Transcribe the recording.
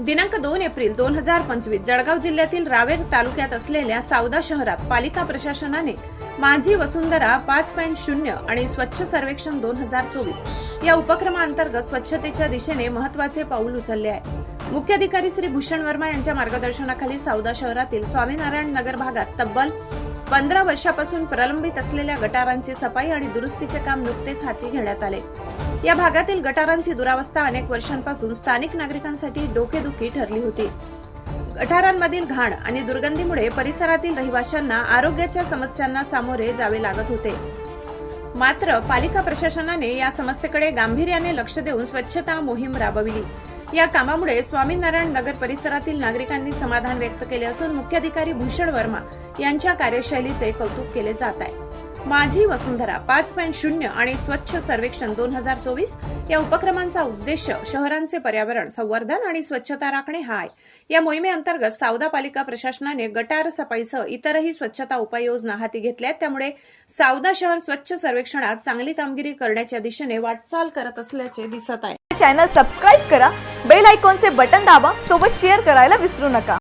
दिनांक दोन एप्रिल दोन हजार पंचवीस जळगाव जिल्ह्यातील रावेर तालुक्यात असलेल्या सावदा शहरात पालिका प्रशासनाने माझी वसुंधरा पाच पॉईंट शून्य आणि स्वच्छ सर्वेक्षण दोन हजार चोवीस या उपक्रमाअंतर्गत स्वच्छतेच्या दिशेने महत्त्वाचे पाऊल उचलले आहे. मुख्याधिकारी श्री भूषण वर्मा यांच्या मार्गदर्शनाखाली सावदा शहरातील स्वामीनारायण नगर भागात तब्बल पंधरा वर्षापासून प्रलंबित असलेल्या गटारांची सफाई आणि दुरुस्तीचे काम नुकतेच हाती घेण्यात आले. या भागातील गटारांची दुरावस्था अनेक वर्षांपासून स्थानिक नागरिकांसाठी डोकेदुखी ठरली होती. गटारांमधील घाण आणि दुर्गंधीमुळे परिसरातील रहिवाशांना आरोग्याच्या समस्यांना सामोरे जावे लागत होते. मात्र पालिका प्रशासनाने या समस्येकडे गांभीर्याने लक्ष देऊन स्वच्छता मोहीम राबविली. या कामामुळे स्वामीनारायण नगर परिसरातील नागरिकांनी समाधान व्यक्त केले असून मुख्याधिकारी भूषण वर्मा यांच्या कार्यशैलीचे कौतुक केले जात आहे. माझी वसुंधरा पाच पॉईंट शून्य आणि स्वच्छ सर्वेक्षण दोन हजार चोवीस या उपक्रमांचा उद्देश शहरांचे पर्यावरण संवर्धन आणि स्वच्छता राखणे हा आहे. या मोहिमेअंतर्गत सावदा पालिका प्रशासनाने गटार सफाईसह इतरही स्वच्छता उपाययोजना हाती घेतल्या आहेत. त्यामुळे सावदा शहर स्वच्छ सर्वेक्षणात चांगली कामगिरी करण्याच्या दिशेने वाटचाल करत असल्याचे दिसत आहे. चॅनल सबस्क्राईब करा बेल आयकॉनचे बटन दाबा सोबत शेअर करायला विसरू नका.